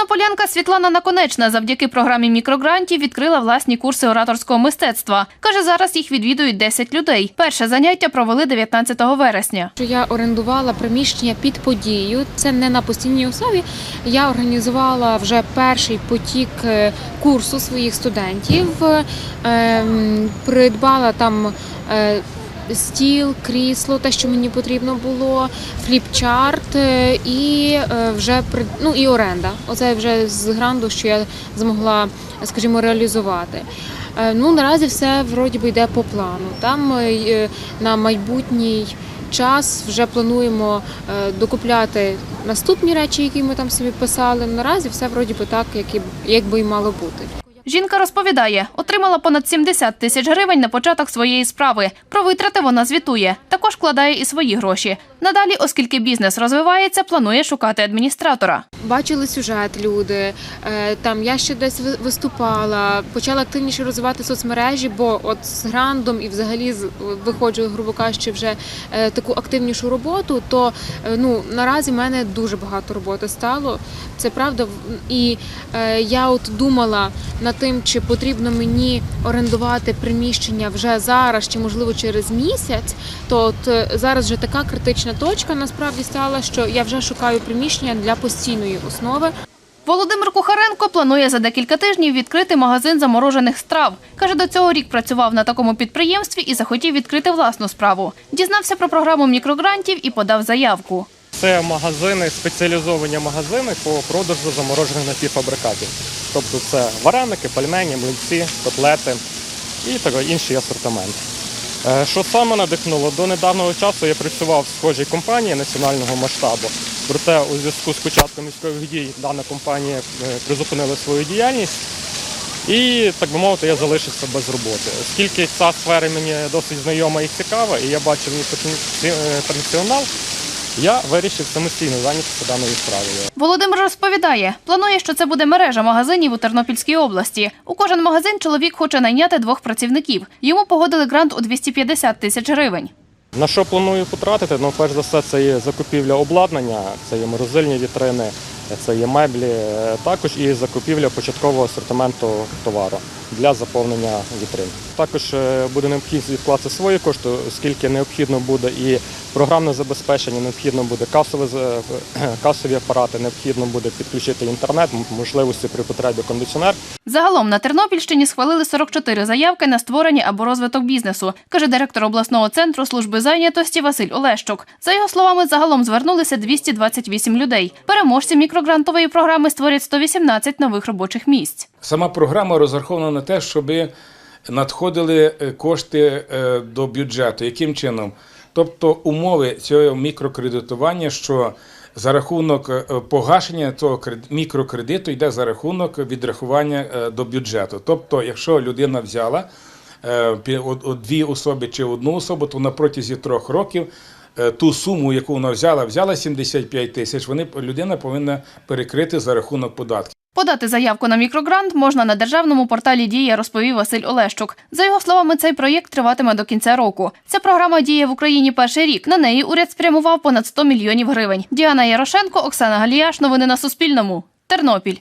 Тернополянка Світлана Наконечна завдяки програмі мікрогрантів відкрила власні курси ораторського мистецтва. Каже, зараз їх відвідують 10 людей. Перше заняття провели 19 вересня. Я орендувала приміщення під подію. Це не на постійній основі. Я організувала вже перший потік е, курсу своїх студентів, Ем, придбала там. Стіл, крісло, те, що мені потрібно було, фліпчарт е, і е, вже ну, і оренда. Оце вже з гранду, що я змогла, скажімо, реалізувати. Е, Ну наразі все вроді би йде по плану. Там на майбутній час вже плануємо докупляти наступні речі, які ми там собі писали. Наразі все вроді би так, як би і мало бути. Жінка розповідає, отримала понад 70 тисяч гривень на початок своєї справи. Про витрати вона звітує. Також вкладає і свої гроші. Надалі, оскільки бізнес розвивається, планує шукати адміністратора. Бачили сюжет люди. е, Там я ще десь виступала, почала активніше розвивати соцмережі, бо от з грандом і взагалі виходжу, грубо кажучи, вже е, таку активнішу роботу. То е, ну наразі в мене дуже багато роботи стало. Це правда. І я от думала над тим, чи потрібно мені орендувати приміщення вже зараз, чи можливо через місяць. То от е, зараз вже така критична точка насправді стала, що я вже шукаю приміщення для постійної основи. Володимир Кухаренко планує за декілька тижнів відкрити магазин заморожених страв. Каже, до цього рік працював на такому підприємстві і захотів відкрити власну справу. Дізнався про програму мікрогрантів і подав заявку. Це магазини, спеціалізовані магазини по продажу заморожених напівфабрикатів. Тобто це вареники, пельмені, млинці, котлети і такий інший асортимент. Е, Що саме надихнуло? До недавнього часу я працював в схожій компанії національного масштабу. Проте у зв'язку з початком військових дій дана компанія е, призупинила свою діяльність. І, так би мовити, я залишився без роботи. Оскільки ця сфера мені досить знайома і цікава, і я бачив в я вирішив самостійно зайнятися даною справою. Володимир розповідає, планує, що це буде мережа магазинів у Тернопільській області. У кожен магазин чоловік хоче найняти двох працівників. Йому погодили грант у 250 тисяч гривень. На що планую потратити? Ну, перш за все, це є закупівля обладнання, це є морозильні вітрини, це є меблі, е, також і закупівля початкового асортименту товару для заповнення вітрин. Також е, буде необхідність відкласти свої кошти, оскільки необхідно буде і програмне забезпечення, необхідно буде касове, з- касові апарати, необхідно буде підключити інтернет, можливості при потребі кондиціонер. Загалом на Тернопільщині схвалили 44 заявки на створення або розвиток бізнесу, каже директор обласного центру служби зайнятості Василь Олещук. За його словами, загалом звернулися 228 людей. Переможці мікрогрантової програми створять 118 нових робочих місць. Сама програма розрахована на те, щоб надходили е, кошти е, до бюджету. Яким чином? Тобто умови цього мікрокредитування, що за рахунок е, погашення цього мікрокредиту йде за рахунок відрахування до бюджету. Тобто, якщо людина взяла дві особи чи одну особу, то на протязі трьох років ту суму, яку вона взяла, взяла 75 тисяч, людина повинна перекрити за рахунок податків. Подати заявку на мікрогрант можна на державному порталі Дія, розповів Василь Олещук. За його словами, цей проєкт триватиме до кінця року. Ця програма діє в Україні перший рік. На неї уряд спрямував понад 100 мільйонів гривень. Діана Ярошенко, Оксана Галіяш. Новини на Суспільному. Тернопіль.